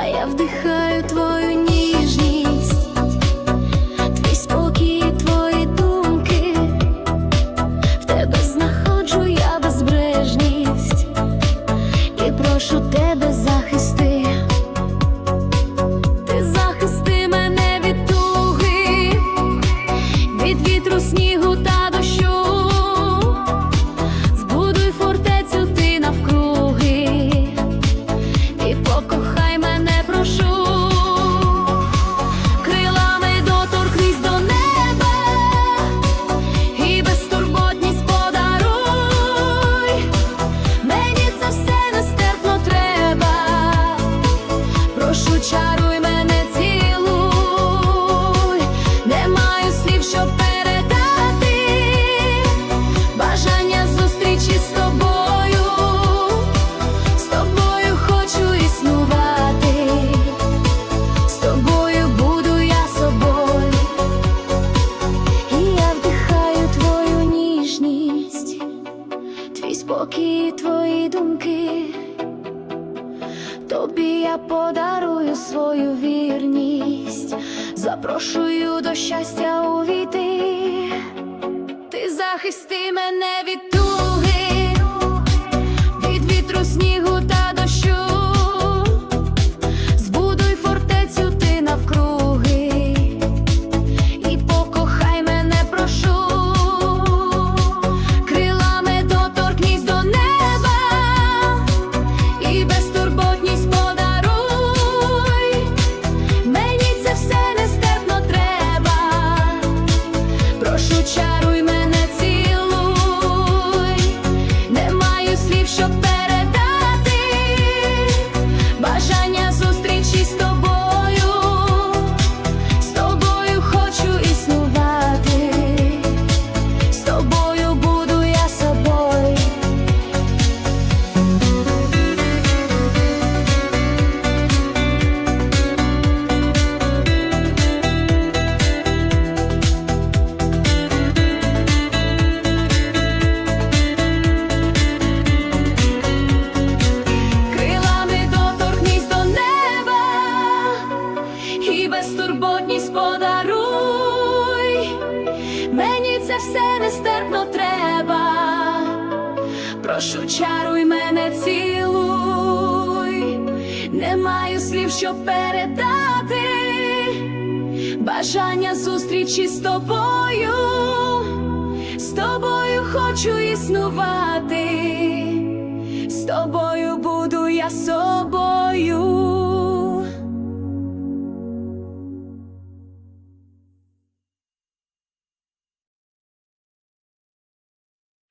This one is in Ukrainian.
а я вдихаю твою ніч. думки, тобі я подарую свою вірність, запрошую до щастя увійти, ти захисти мене від. безтурботність подаруй, мені це все нестерпно треба, прошу чаруй мене цілуй, не маю слів, щоб передати, бажання зустрічі з тобою, з тобою хочу існувати, з тобою буду я собою.